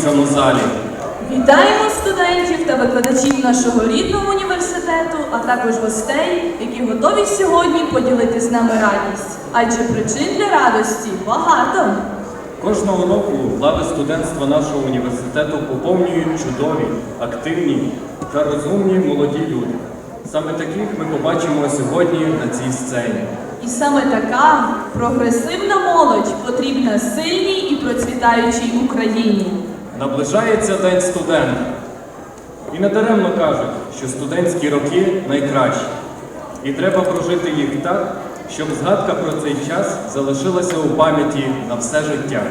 в цьому залі. Вітаємо студентів та викладачів нашого рідного університету, а також гостей, які готові сьогодні поділити з нами радість. Адже причин для радості багато. Кожного року лави студентства нашого університету поповнюють чудові, активні та розумні молоді люди. Саме таких ми побачимо сьогодні на цій сцені. І саме така прогресивна молодь потрібна сильній і процвітаючій Україні. Наближається День студента. І недаремно кажуть, що студентські роки найкращі. І треба прожити їх так, щоб згадка про цей час залишилася у пам'яті на все життя.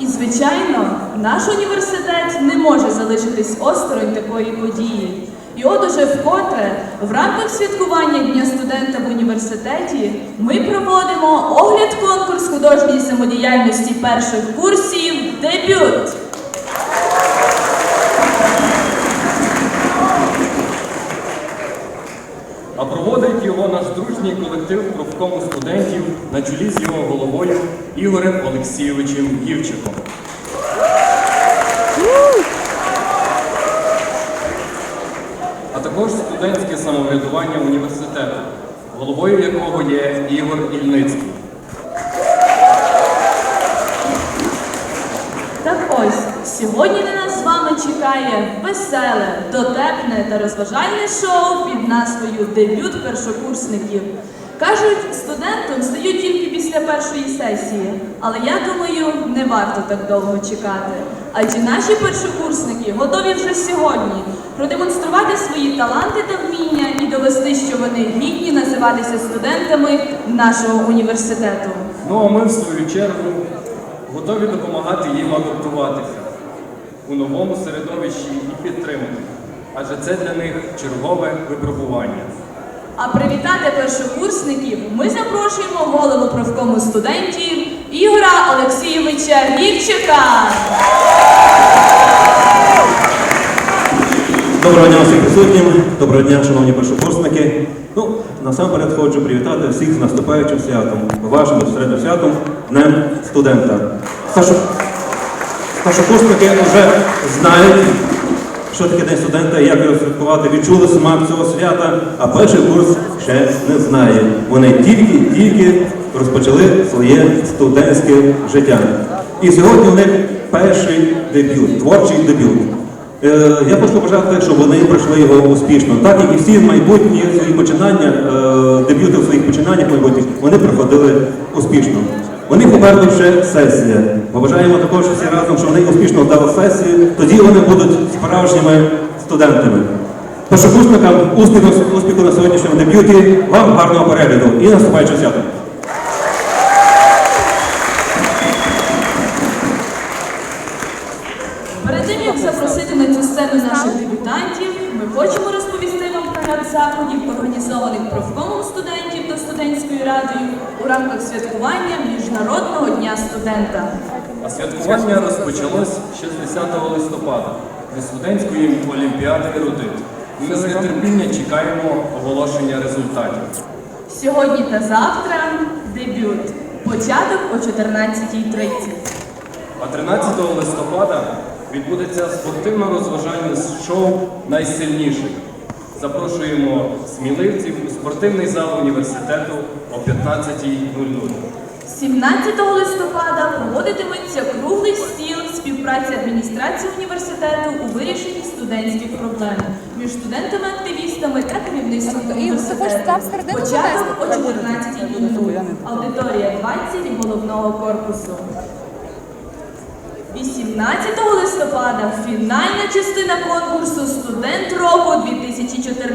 І, звичайно, наш університет не може залишитись осторонь такої події. І от уже вкотре, в рамках святкування Дня студента в університеті, ми проводимо огляд конкурс художньої самодіяльності перших курсів Дебют. А його наш дружній колектив профкому студентів на чолі з його головою Ігорем Олексійовичем Гівчиком. А також студентське самоврядування університету, головою якого є Ігор Ільницький. Так ось, сьогодні нас з вами чекає веселе, дотепне та розважальне шоу під назвою Дебют першокурсників. Кажуть, студентом стають тільки після першої сесії, але я думаю, не варто так довго чекати. Адже наші першокурсники готові вже сьогодні продемонструвати свої таланти та вміння і довести, що вони гідні називатися студентами нашого університету. Ну а ми, в свою чергу, готові допомагати їм адаптуватися у новому середовищі і підтримати. Адже це для них чергове випробування. А привітати першокурсників ми запрошуємо голову профкому студентів Ігора Олексійовича Гівчика. Доброго дня всім присутнім, доброго дня, шановні першокурсники. Ну, насамперед хочу привітати всіх з наступаючим святом, вашим безпосередньо святом, Днем студента. Старшо- Старшокурсники вже знають, що таке День студента як його святкувати, відчули смак цього свята, а перший курс ще не знає. Вони тільки-тільки розпочали своє студентське життя. І сьогодні у них перший дебют, творчий дебют. Е, Я хочу побажати, щоб вони пройшли його успішно. Так як і всі майбутні свої починання, е, дебюти в своїх починаннях майбутніх, вони проходили успішно. Них попереду ще сесія. Побажаємо також всі разом, щоб вони успішно вдали сесію, тоді вони будуть справжніми студентами. Першокурсникам успіху, успіху на сьогоднішньому дебюті, вам гарного перегляду і наступаючого свята. Заходів, організованих профкомом студентів та студентською радою у рамках святкування Міжнародного дня студента. А святкування розпочалось ще з 10 листопада зі студентської олімпіади «Ерудит». І Ми з нетерпіння чекаємо оголошення результатів. Сьогодні та завтра дебют. Початок о 14.30. А 13 листопада відбудеться спортивно-розважальне шоу найсильніших. Запрошуємо сміливців у спортивний зал університету о 15.00. 17 листопада проводитиметься круглий стіл співпраці адміністрації університету у вирішенні студентських проблем між студентами-активістами та керівництвом університету. Початок о внести. 14.00. Аудиторія 20 головного корпусу. 18 листопада фінальна частина конкурсу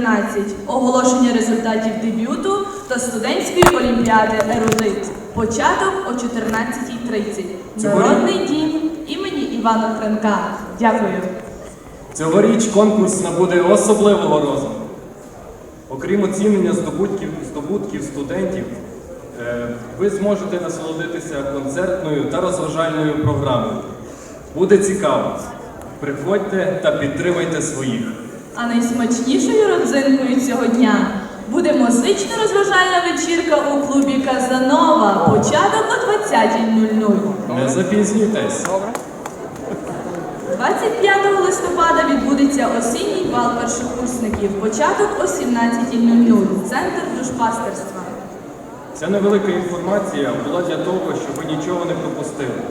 2014. Оголошення результатів дебюту та студентської олімпіади Ерудит. Початок о 14.30. Народний дім імені Івана Франка. Дякую. Цьогоріч конкурс набуде особливого розміру. Окрім оцінення здобутків, здобутків студентів, е, ви зможете насолодитися концертною та розважальною програмою. Буде цікаво. Приходьте та підтримайте своїх. А найсмачнішою родзинкою цього дня буде музично-розважальна вечірка у клубі Казанова. Початок о 20.00. Не запізнюйтесь. 25 листопада відбудеться осінній бал першокурсників. Початок о 17.00. Центр душпастерства. Ця невелика інформація була для того, щоб ви нічого не пропустили.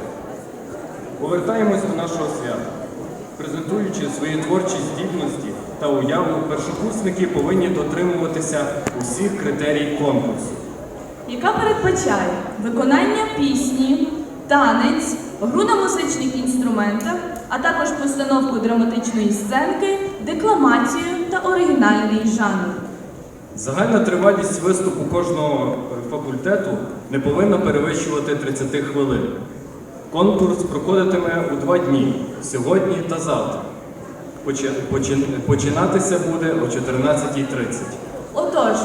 Повертаємось до нашого свята. Презентуючи свої творчі здібності та уяву, першокурсники повинні дотримуватися усіх критерій конкурсу. яка передбачає виконання пісні, танець, гру на музичних інструментах, а також постановку драматичної сценки, декламацію та оригінальний жанр. Загальна тривалість виступу кожного факультету не повинна перевищувати 30 хвилин. Конкурс проходитиме у два дні сьогодні та завтра. Почи- почин- Починатися буде о 14.30. Отож,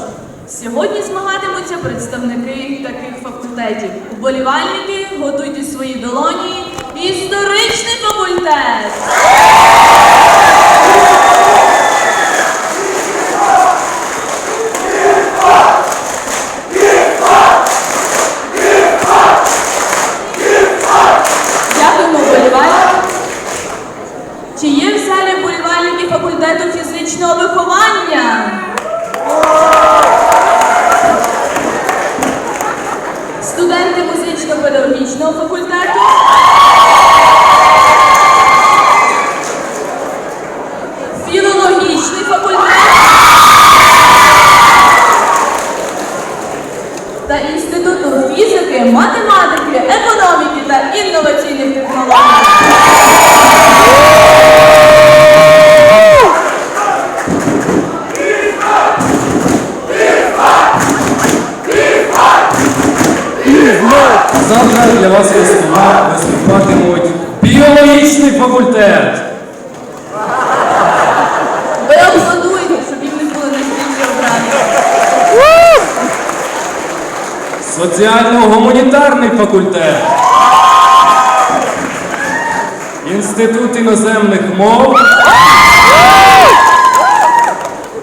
сьогодні змагатимуться представники таких факультетів. Уболівальники, готуйте свої долоні. Історичний факультет! Дякуємо вболівальникам. Чи є в залі вболівальники факультету фізичного виховання? Студенти музично-педагогічного факультету? Завтра для вас виступа- виступатимуть біологічний факультет. Ви аплодуєте, щоб їх не було настільки обрати. Соціально-гуманітарний факультет. Інститут іноземних мов.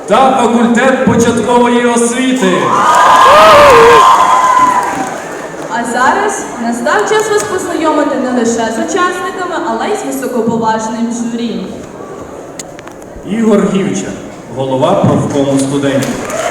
Та факультет початкової освіти. А зараз настав час вас познайомити не лише з учасниками, але й з високоповажним журі. Ігор Гівча, голова профкому студентів.